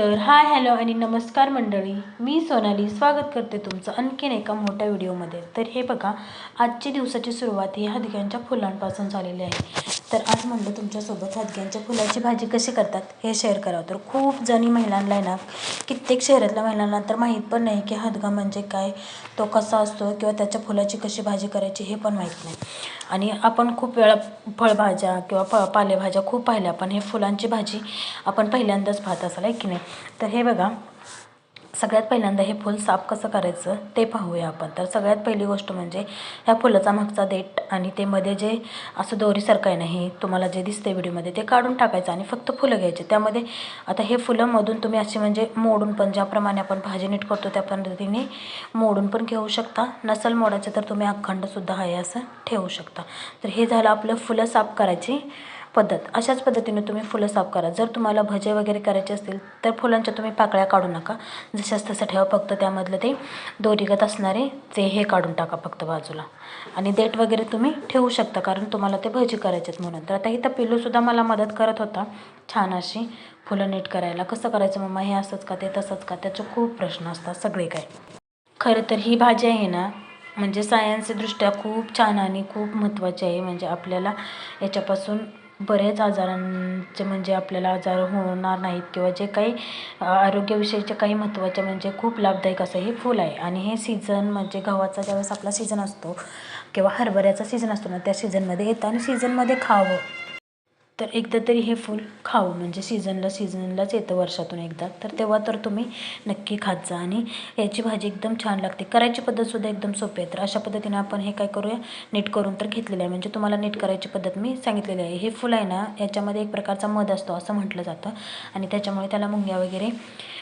तर hi hello आणि नमस्कार मंडळी. मी सोनाली स्वागत करते तुमचं आणखीन एका मोठ्या व्हिडिओमध्ये. तर हे बघा आजची दिवसाची सुरुवात ही हदग्यांच्या फुलांपासून झालेली आहे. तर आज म्हणलं तुमच्यासोबत हदग्यांच्या फुलाची भाजी कशी करतात हे शेअर करावं. तर खूप जणी महिलांना आहे ना कित्येक शहरातल्या महिलांना तर माहीत पण नाही की हदगा म्हणजे काय तो कसा असतो किंवा त्याच्या फुलाची कशी भाजी करायची हे पण माहीत नाही. आणि आपण खूप वेळा फळभाज्या किंवा फ पालेभाज्या खूप पाहिल्या पण हे फुलांची भाजी आपण पहिल्यांदाच पाहत असाल आहे की नाही? तर हे बघा सगळ्यात पहिल्यांदा हे फूल साफ कसं करायचं ते पाहूया आपण. तर सगळ्यात पहिली गोष्ट म्हणजे ह्या फुलाचा मागचा देठ आणि ते मध्ये जे असं दोरीसारखं आहे ना हे तुम्हाला जे दिसते व्हिडिओमध्ये ते काढून टाकायचं आणि फक्त फुलं घ्यायचे. त्यामध्ये आता हे फुलं मधून तुम्ही असे म्हणजे मोडून पण ज्याप्रमाणे आपण भाजी नीट करतो त्या पद्धतीने मोडून पण घेऊ शकता. नसल मोडायचं तर तुम्ही अखंडसुद्धा आहे असं ठेवू शकता. तर हे झालं आपलं फुलं साफ करायची. पद्धत अशाच पद्धतीने तुम्ही फुलं साफ करा. जर तुम्हाला भजे वगैरे करायचे असतील तर फुलांच्या तुम्ही पाकळ्या काढू नका. जशाच तसं ठेवा फक्त त्यामधलं ते दोरीगत असणारे ते हे काढून टाका फक्त बाजूला. आणि देठ वगैरे तुम्ही ठेवू शकता कारण तुम्हाला ते भजी करायचे आहेत म्हणून. तर आता इथं पिल्लूसुद्धा मला मदत करत होता छान अशी फुलं नीट करायला. कसं करायचं मम्मा हे असंच का ते तसंच का? त्याचे खूप प्रश्न असतात सगळे काय. खरं तर ही भाजी आहे ना म्हणजे सायन्सदृष्ट्या खूप छान आणि खूप महत्त्वाची आहे. म्हणजे आपल्याला याच्यापासून बऱ्याच आजारांचे म्हणजे आपल्याला आजार होणार नाहीत किंवा जे काही आरोग्याविषयीचे काही महत्त्वाचे म्हणजे खूप लाभदायक असं हे फूल आहे. आणि हे सीझन म्हणजे गव्हाचा ज्यावेळेस आपला सीझन असतो किंवा हरभऱ्याचा सीझन असतो ना त्या सीझनमध्ये येतं आणि सीझनमध्ये खावं. तर एकदा तरी हे फूल खाऊ. म्हणजे सीझनला सीझनलाच येतं वर्षातून एकदा. तर तेव्हा तर तुम्ही नक्की खात जा. आणि याची भाजी एकदम छान लागते. करायची पद्धतसुद्धा एकदम सोपी आहे. तर अशा पद्धतीने आपण हे काय करूया? नीट करून तर घेतलेलं आहे. म्हणजे तुम्हाला नीट करायची पद्धत मी सांगितलेली आहे. हे फूल आहे ना याच्यामध्ये एक प्रकारचा मध असतो असं म्हटलं जातं. आणि त्याच्यामुळे त्याला मुंग्या वगैरे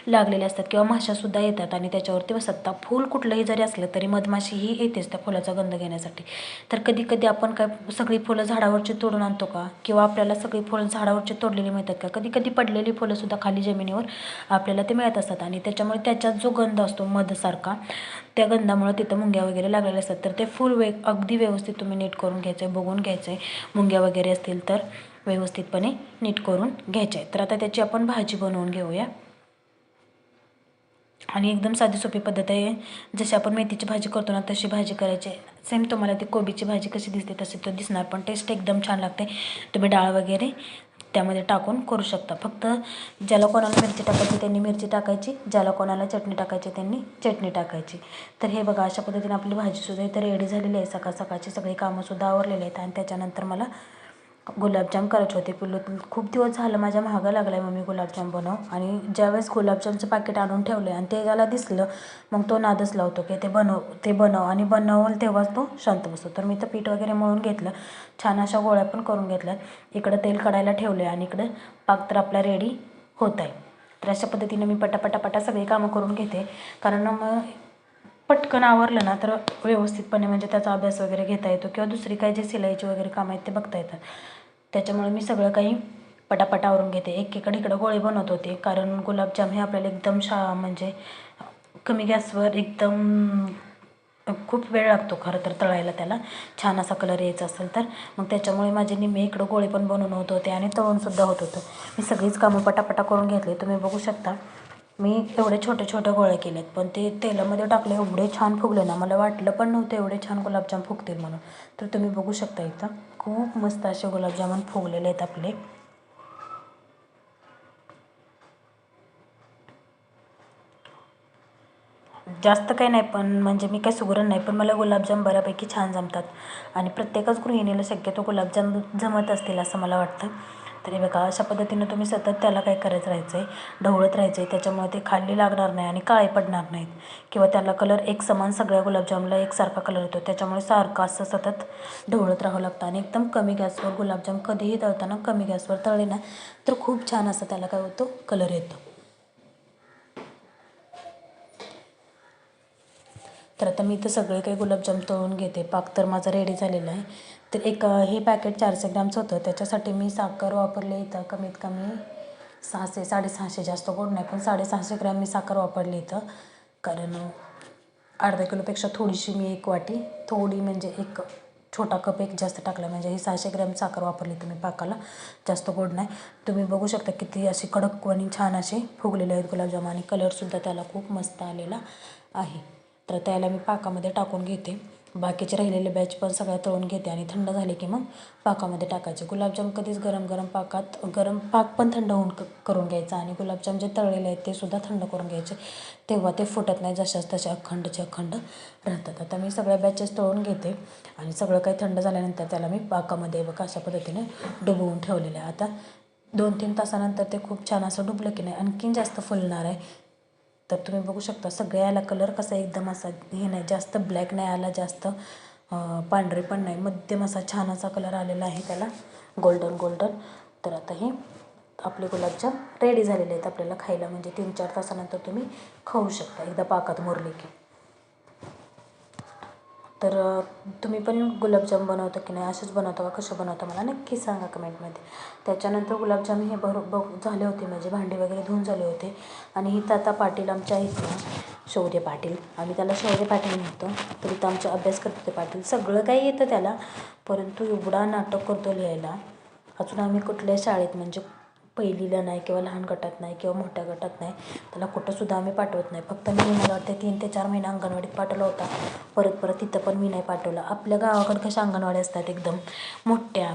लागलेल्या असतात किंवा माशासुद्धा येतात. आणि त्याच्यावरती बसतात फूल कुठलंही जरी असलं तरी मधमाशी ही येतेच त्या फुलाचा गंध घेण्यासाठी. तर कधी कधी आपण काय सगळी फुलं झाडावरची तोडून आणतो का? किंवा आपल्याला सगळी फुलं झाडावरचे तोडलेली मिळतात का? कधी कधी पडलेली फुलंसुद्धा खाली जमिनीवर आपल्याला ते मिळत असतात आणि त्याच्यामुळे त्याच्यात जो गंध असतो मधसारखा त्या गंधामुळे तिथं मुंग्या वगैरे लागलेल्या असतात. तर ते फूल वे अगदी व्यवस्थित तुम्ही नीट करून घ्यायचं आहे बघून घ्यायचं आहे मुंग्या वगैरे असतील तर व्यवस्थितपणे नीट करून घ्यायचे आहे तर आता त्याची आपण भाजी बनवून घेऊया. आणि एकदम साधी सोपी पद्धत आहे. जशी आपण मेथीची भाजी करतो ना तशी भाजी करायची. सेम तुम्हाला ती कोबीची भाजी कशी दिसते तशी तो दिसणार पण टेस्ट एकदम छान लागते. तुम्ही डाळ वगैरे त्यामध्ये टाकून करू शकता. फक्त ज्याला कोणाला मिरची टाकायची त्यांनी मिरची टाकायची. ज्याला कोणाला चटणी टाकायची त्यांनी चटणी टाकायची. तर हे बघा अशा पद्धतीने आपली भाजीसुद्धा इथं रेडी झालेली आहे. सकाळ सकाळची सगळी कामंसुद्धा आवरलेली आहेत. आणि त्याच्यानंतर मला गुलाबजाम करायचे होते. पिल्लू खूप दिवस झालं माझ्या महागा लागला आहे मम्मी गुलाबजाम बनव. आणि ज्यावेळेस गुलाबजामचं पाकिट आणून ठेवलं आणि ते त्याला दिसलं मग तो नादच लावतो की ते बनव ते बनव. आणि बनवल तेव्हाच तो शांत बसतो. तर मी तर पीठ वगैरे मळून घेतलं. छान अशा गोळ्या पण करून घेतल्या. इकडं तेल कढायला ठेवलं आहे आणि इकडं पाक तर आपला रेडी होत आहे तर अशा पद्धतीनं मी पटापटापटा सगळी कामं करून घेते. कारण मग पटकन आवरलं ना तर व्यवस्थितपणे म्हणजे त्याचा अभ्यास वगैरे घेता येतो किंवा दुसरी काही जे सिलाईची वगैरे कामं आहेत ते बघता येतात. त्याच्यामुळे मी सगळं काही पटापट आवरून घेते. एकीकडे इकडं गोळे बनवत होते कारण गुलाबजाम हे आपल्याला एकदम शा म्हणजे कमी गॅसवर एकदम खूप वेळ लागतो खरं तर तळायला त्याला. छान असा कलर यायचा असेल तर. मग त्याच्यामुळे माझे निम्मे इकडं गोळे पण बनवून होत होते आणि तळूनसुद्धा होत होतं. मी सगळीच कामं पटापटा करून घेतले. तुम्ही बघू शकता. मी एवढे छोटे छोटे गोळे केलेत पण ते तेलामध्ये टाकले एवढे छान फुगले ना मला वाटलं पण नव्हतं एवढे छान गुलाबजाम फुगतील म्हणून. तर तुम्ही बघू शकता इथं खूप मस्त असे गुलाबजामुन फुगलेले आहेत आपले. जास्त काही नाही पण म्हणजे मी काही सुगरण नाही पण मला गुलाबजाम बऱ्यापैकी छान जमतात. आणि प्रत्येकच गृहिणीला शक्यतो गुलाबजाम जमत असतील असं मला वाटतं. तरी बघा अशा पद्धतीनं तुम्ही सतत त्याला काय करायचं राहायचं आहे ढवळत राहायचं आहे त्याच्यामुळे ते खाली लागणार नाही आणि काळे पडणार नाहीत. किंवा त्याला कलर एक समान सगळ्या गुलाबजामला एकसारखा कलर येतो. त्याच्यामुळे सारखं असं सतत ढवळत राहावं लागतं आणि एकदम कमी गॅसवर गुलाबजाम कधीही तळताना कमी गॅसवर तळले ना तर खूप छान असं त्याला काय होतो कलर येतो. तर आता मी इथं सगळे काही गुलाबजाम तळून घेते. पाक तर माझा रेडी झालेला आहे. तर एक हे पॅकेट चारशे ग्रॅमचं होतं. त्याच्यासाठी मी साखर वापरले इथं कमीत कमी सहाशे साडेसहाशे जास्त गोड नाही पण साडेसहाशे ग्रॅम मी साखर वापरली इथं. कारण अर्धा किलोपेक्षा थोडीशी मी एक वाटी थोडी म्हणजे एक छोटा कप एक जास्त टाकला. म्हणजे ही सहाशे ग्रॅम साखर वापरली तुम्ही पाकाला. जास्त गोड नाही. तुम्ही बघू शकता किती अशी कडक आणि छान असे फुगलेले आहेत गुलाबजाम आणि कलरसुद्धा त्याला खूप मस्त आलेला आहे. तर त्याला मी पाकामध्ये टाकून घेते. बाकीचे राहिलेले बॅच पण सगळ्या तळून घेते आणि थंड झाले की मग पाकामध्ये टाकायचे. गुलाबजाम कधीच गरम गरम पाकात गरम पाक पण थंड होऊन क करून घ्यायचा आणि गुलाबजाम जे तळलेले आहेत ते सुद्धा थंड करून घ्यायचे. तेव्हा ते फुटत नाही जशाच तसे अखंडचे अखंड राहतात. आता मी सगळ्या बॅचेस तळून घेते आणि सगळं काही थंड झाल्यानंतर त्याला मी पाकामध्ये बघा अशा पद्धतीने डुबवून ठेवलेलं आहे. आता दोन तीन तासानंतर ते खूप छान असं डुबलं की नाही आणखीन जास्त फुलणार आहे. तर तुम्ही बघू शकता सगळ्याला कलर कसा एकदम असा हे नाही जास्त ब्लॅक नाही आला जास्त पांढरे पण नाही. मध्यम असा छान असा कलर आलेला आहे त्याला गोल्डन गोल्डन तर आता हे आपले गुलाबजाम रेडी झालेले आहेत आपल्याला खायला. म्हणजे तीन चार तासानंतर तुम्ही खाऊ शकता. एकदा पाकात मुरले की. तर तुम्ही पण गुलाबजाम बनवता की नाही? असेच बनवता का? कसं बनवता मला नक्की सांगा कमेंटमध्ये. त्याच्यानंतर गुलाबजाम हे भर बघ झाले होते म्हणजे भांडे वगैरे धुवून झाले होते. आणि ही आता पाटील आमच्या आहेत ना शौर्य पाटील. आम्ही त्याला शौर्य पाटील म्हणतो. तर इथं आमचा अभ्यास करत होते पाटील. सगळं काही येतं त्याला. परंतु एवढा नाटक करतो लिहायला. अजून आम्ही कुठल्या शाळेत म्हणजे पहिलीला नाही किंवा लहान गटात नाही किंवा मोठ्या गटात नाही त्याला कुठंसुद्धा आम्ही पाठवत नाही. फक्त मी मला वाटते तीन ते चार महिने अंगणवाडीत पाठवला होता. परत परत तिथं पण मी नाही पाठवलं. आपल्या गावाकडं कशा अंगणवाड्या असतात एकदम मोठ्या.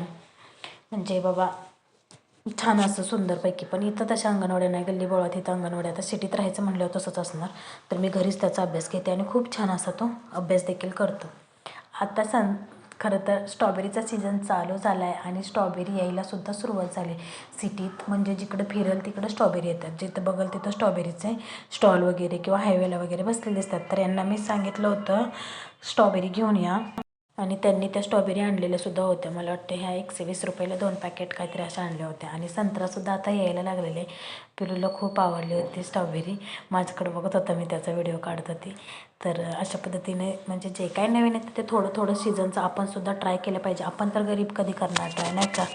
म्हणजे बाबा छान असं सुंदरपैकी. पण इथं तशा अंगणवाड्या नाही. गल्ली बोळात इथं अंगणवाड्या. आता सिटीत राहायचं म्हटल्यावर तसंच असणार. तर मी घरीच त्याचा अभ्यास घेते आणि खूप छान असा तो अभ्यास देखील करतो. आता सं खरं तर स्ट्रॉबेरीचा सीझन चालू झाला आहे आणि स्ट्रॉबेरी यायलासुद्धा सुरुवात झाली. सिटीत म्हणजे जिकडं फिरेल तिकडं स्ट्रॉबेरी येतात. जिथं बघल तिथं स्ट्रॉबेरीचे स्टॉल वगैरे किंवा हायवेला वगैरे बसलेले असतात. तर यांना मी सांगितलं होतं स्ट्रॉबेरी घेऊन या. आणि त्यांनी त्या स्ट्रॉबेरी आणलेल्या सुद्धा होत्या. मला वाटतं ह्या एकशे वीस रुपयाला दोन पॅकेट काहीतरी अशा आणल्या होत्या. आणि संत्रासुद्धा आता यायला लागलेले पिलूला खूप आवडली होती स्ट्रॉबेरी. माझ्याकडे बघत होता मी त्याचा व्हिडिओ काढत होती. तर अशा पद्धतीने म्हणजे जे काही नवीन येतं ते थोडं थोडं सीझनचं आपण सुद्धा ट्राय केलं पाहिजे. आपण तर गरीब कधी करणार ट्राय नाही का?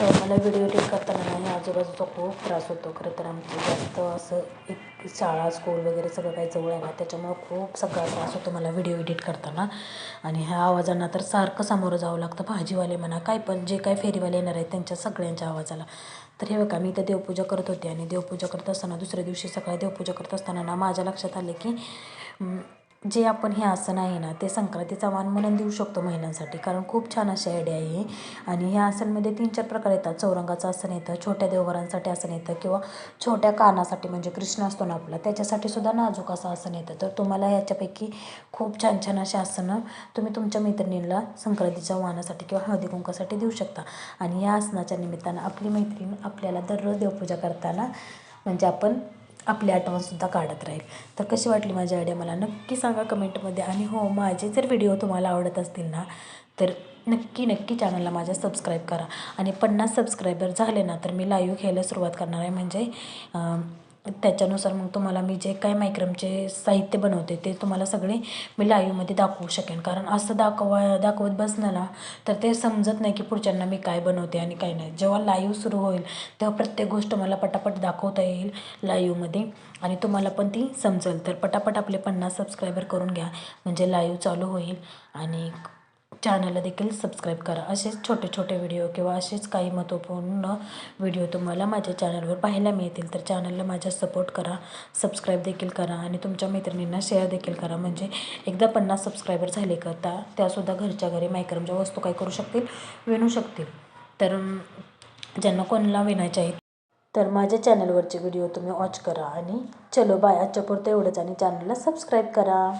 तर मला व्हिडिओ एडिट करताना नाही आजूबाजूचा खूप त्रास होतो. खरं तर आमचं जास्त असं एक शाळा स्कूल वगैरे सगळं काही जवळ आहे ना त्याच्यामुळं खूप सगळा त्रास होतो मला व्हिडिओ एडिट करताना. आणि ह्या आवाजांना तर सारखं सामोरं जावं लागतं. भाजीवाले म्हणा काय पण जे काय फेरीवाले येणार आहेत त्यांच्या सगळ्यांच्या आवाजाला. तर हे बघा मी तर देवपूजा करत होते आणि देवपूजा करत असताना दुसऱ्या दिवशी सकाळी देवपूजा करत असताना ना माझ्या लक्षात आले की जे आपण हे आसन आहे ना ते संक्रांतीचा मान म्हणून देऊ शकतो महिलांसाठी. कारण खूप छान अशी आयडिया आहे आणि ह्या आसनमध्ये तीन चार प्रकार येतात. चौरंगाचं आसन येतं छोट्या देवघरांसाठी आसन येतं किंवा छोट्या कानासाठी म्हणजे कृष्ण असतो ना आपला त्याच्यासाठी सुद्धा नाजूक असं आसन येतं. तर तुम्हाला याच्यापैकी खूप छान छान अशी आसनं तुम्ही तुमच्या मैत्रिणीला संक्रांतीच्या वाहनासाठी किंवा हळदी कुंकासाठी देऊ शकता. आणि या आसनाच्या निमित्तानं आपली मैत्रीण आपल्याला दररोज देवपूजा करताना म्हणजे आपण आपली आठवणसुद्धा काढत राहील. तर कशी वाटली माझी आयडिया मला नक्की सांगा कमेंटमध्ये आणि हो माझे जर व्हिडिओ तुम्हाला आवडत असतील ना तर नक्की नक्की चॅनलला माझ्या सबस्क्राईब करा. आणि पन्नास सबस्क्रायबर झाले ना तर मी लाईव्ह घ्यायला सुरुवात करणार आहे. म्हणजे त्याच्यानुसार मग तुम्हाला मी जे काय मायक्रमचे साहित्य बनवते ते तुम्हाला सगळे मी लाईव्हमध्ये दाखवू शकेन. कारण असं दाखवा दाखवत बसलं ना तर ते समजत नाही की पुढच्यांना मी काय बनवते आणि काय नाही. जेव्हा लाईव्ह सुरू होईल तेव्हा प्रत्येक गोष्ट मला पटापट दाखवता येईल लाईव्हमध्ये आणि तुम्हाला पण ती समजेल. तर पटापट आपले पन्नास सबस्क्रायबर करून घ्या. म्हणजे लाईव्ह चालू होईल आणि चॅनलला देखील सबस्क्राईब करा. असेच छोटे छोटे व्हिडिओ किंवा असेच काही महत्त्वपूर्ण व्हिडिओ तुम्हाला माझ्या चॅनलवर पाहायला मिळतील तर चॅनलला माझ्या सपोर्ट करा सबस्क्राईब देखील करा आणि तुमच्या मैत्रिणींना शेअर देखील करा. म्हणजे एकदा पन्नास सबस्क्रायबर झाले का त्या त्यासुद्धा घरच्या घरी मायक्रमच्या वस्तू काय करू शकतील विणू शकतील. तर ज्यांना कोणाला विणायच्या आहेत तर माझ्या चॅनलवरचे व्हिडिओ तुम्ही वॉच करा आणि चलो बाय. आजच्या पुरतं एवढंच आणि चॅनलला सबस्क्राईब करा.